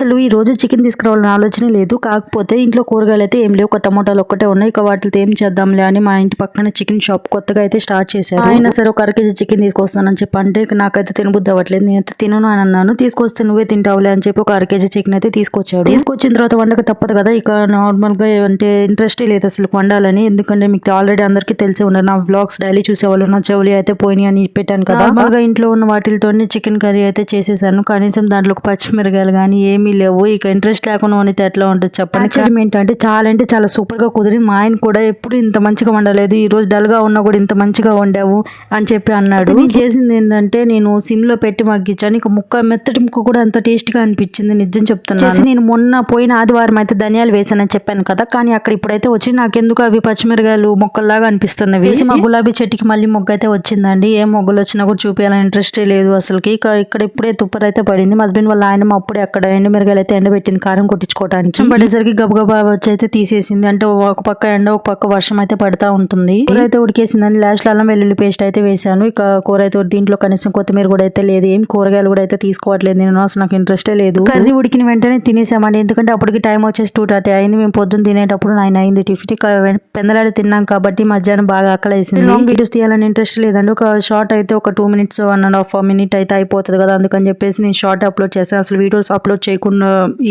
అసలు ఈ రోజు చికెన్ తీసుకురావాలని ఆలోచన లేదు. కాకపోతే ఇంట్లో కూరగాయలు అయితే ఏం లేవు. ఒక టమోటాలు ఒక్కటే ఉన్నాయి. ఇక వాటితో ఏం చేద్దాంలే అని మా ఇంటి పక్కన చికెన్ షాప్ కొత్తగా అయితే స్టార్ట్ చేశారు. ఆయన సరే ఒక అర కేజీ చికెన్ తీసుకొస్తానని చెప్పి అంటే నాకైతే తినబుద్ధి అవ్వట్లేదు. నేనైతే తినను అని అన్నాను. తీసుకొస్తే నువ్వే తింటావులే అని చెప్పి ఒక అర కేజీ చికెన్ అయితే తీసుకొచ్చాడు. తీసుకొచ్చిన తర్వాత వండక తప్పదు కదా. ఇక నార్మల్గా అంటే ఇంట్రెస్ట్ లేదు అసలు వండాలని. ఎందుకంటే మీకు ఆల్రెడీ అందరికీ తెలిసే ఉన్నారు నా బ్లాగ్స్ డైలీ చూసేవాళ్ళు నా చెవులి అయితే పోయినాయి అని పెట్టాను కదా. నార్మల్గా ఇంట్లో ఉన్న వాటితోనే చికెన్ కర్రీ అయితే చేసేసాను. కనీసం దాంట్లో పచ్చిమిరకాయలు కానీ ఏమీ లేవు. ఇక ఇంట్రెస్ట్ లేకుండా వండితే ఎట్లా ఉంటుంది చెప్పండి. కారణం ఏంటంటే చాలా అంటే చాలా సూపర్గా కుదిరింది. మా ఆయన కూడా ఎప్పుడు ఇంత మంచిగా వండలేదు. ఈ రోజు డల్గా ఉన్నా కూడా ఇంత మంచిగా వండావు అని చెప్పి అన్నాడు. నేను చేసింది ఏంటంటే నేను సిమ్లో పెట్టి మగ్గించాను. ఇక ముక్క మెత్తటి ముక్క కూడా అంత టేస్ట్గా అనిపించింది. నిజం చెప్తున్నాను. చేసి నేను మొన్న పోయిన ఆదివారం అయితే ధనియాలు వేసానని చెప్పాను కదా. కానీ అక్కడ ఇప్పుడైతే వచ్చి నాకెందుకు అవి పచ్చిమిరకాయలు మొక్కల్లాగా అనిపిస్తున్నవి. వేసి మా గులాబీ చెట్టుకి మళ్ళీ మొగ్గ అయితే వచ్చిందండి. ఏ మొగ్గలు వచ్చినా కూడా చూపించాలని ఇంట్రెస్టే లేదు అసలుకి. ఇక ఇక్కడ ఇప్పుడే తుప్పర్ అయితే పడింది. మా హస్బెండ్ వాళ్ళ ఆయన అప్పుడే అక్కడ ఎండుమిరగాయలు అయితే ఎండబెట్టింది కారం కొట్టించుకోవడానికి పడేసరికి గబగబా వచ్చి అయితే తీసేసింది. అంటే ఒక పక్క ఎండ ఒక పక్క వర్షం అయితే పడతా ఉంటుంది. కూర అయితే ఉడికేసిందని లాస్ట్ అల్లం వెల్లుల్లి పేస్ట్ అయితే వేసాను ఇక కూర అయితే దీంట్లో కనీసం కొత్తిమీర కూడా అయితే లేదు. ఏం కూరగాయలు కూడా అయితే తీసుకోవట్లేదు. నేను అసలు నాకు ఇంట్రెస్టే లేదు. కర్రీ ఉడికిన వెంటనే తినేసామండి. ఎందుకంటే అప్పటికి టైం వచ్చేసి టూ థర్టీ అయింది. మేము పొద్దున్న తినేటప్పుడు నైన్ అయింది టిఫిన్. పెందలాడి తిన్నాం కాబట్టి మధ్యాహ్నం బాగా ఆకలేసింది. లాంగ్ వీడియోస్ తీయాలని ఇంట్రెస్ట్ లేదండి. ఒక షార్ట్ అయితే ఒక two minutes one and half minute అయితే అయిపోతుంది కదా. అందుకని చెప్పేసి నేను షార్ట్ అప్లోడ్ చేస్తాను అసలు వీడియోస్ అప్లోడ్ చేయకుండా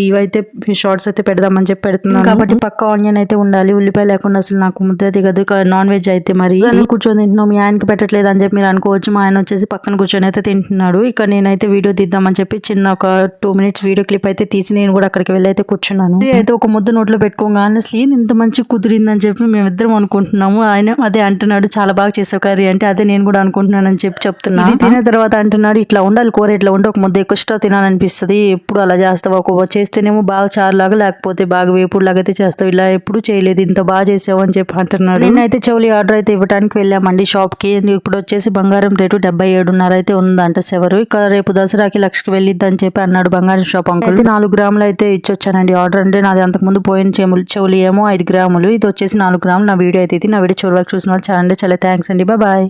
ఇవైతే షార్ట్స్ అయితే పెడదామని చెప్పి పెడుతున్నాను. కాబట్టి పక్క ఆనియన్ అయితే ఉండాలి. ఉల్లిపాయ లేకుండా అసలు నాకు ముద్ద దిగదు ఇక నాన్ వెజ్ అయితే మరి. కూర్చొని తింటున్నాం మీ ఆయనకి పెట్టట్లేదు అని చెప్పి మీరు అనుకోవచ్చు. మా ఆయన వచ్చేసి పక్కన కూర్చొని అయితే తింటున్నాడు. ఇక నేనైతే వీడియో తీద్దామని చెప్పి చిన్న ఒక టూ మినిట్స్ వీడియో క్లిప్ అయితే తీసి నేను కూడా అక్కడికి వెళ్ళి అయితే కూర్చున్నాను. అయితే ఒక ముద్ద నోట్లో పెట్టుకోగానే ఏంది ఇంత మంచి కుదిరిందని చెప్పి మేమిద్దరం అనుకుంటున్నాము. ఆయన అదే అంటున్నాడు చాలా బాగా చేసావు కర్రీ అంటే అదే నేను కూడా అనుకుంటున్నానని చెప్పి చెప్తున్నా. ఇది తిన్న తర్వాత అంటున్నాడు ఇట్లా ఉండాలి కూర ఇట్లా ఉంటే ఒక ముద్ద ఎక్కువ తినాలనిపిస్తుంది. ఎప్పుడు అలా చేస్తావు ఒక చేస్తేనేమో బాగా చారులాగా లేకపోతే బాగా వేపుడు అయితే చేస్తావు. ఇలా ఎప్పుడు చేయలేదు ఇంత బాగా చేసావు అని చెప్పి అంటున్నాడు. నేనైతే చెవులి ఆర్డర్ అయితే ఇవ్వడానికి వెళ్ళామండి షాప్కి ఇప్పుడు వచ్చేసి బంగారం రేటు డెబ్బై ఏడున్నర అయితే ఉందంట సెవరు ఇక రేపు దసరాకి లక్షకి వెళ్ళిద్దని చెప్పి అన్నాడు బంగారం షాప్ అంకుల్. అయితే నాలుగు గ్రాములు అయితే ఇచ్చొచ్చానండి ఆర్డర్. అంటే నాది అంతకుముందు పోయిన చెవులు చెవులు ఏమో ఐదు గ్రాములు. ఇది వచ్చేసి నాలుగు గ్రాములు. నా వీడియో అయితే ఇది. నా వీడియో చివరి వరకు చూసిన వాళ్ళు చాలా అంటే చాలా థ్యాంక్స్ అండి. బాయ్.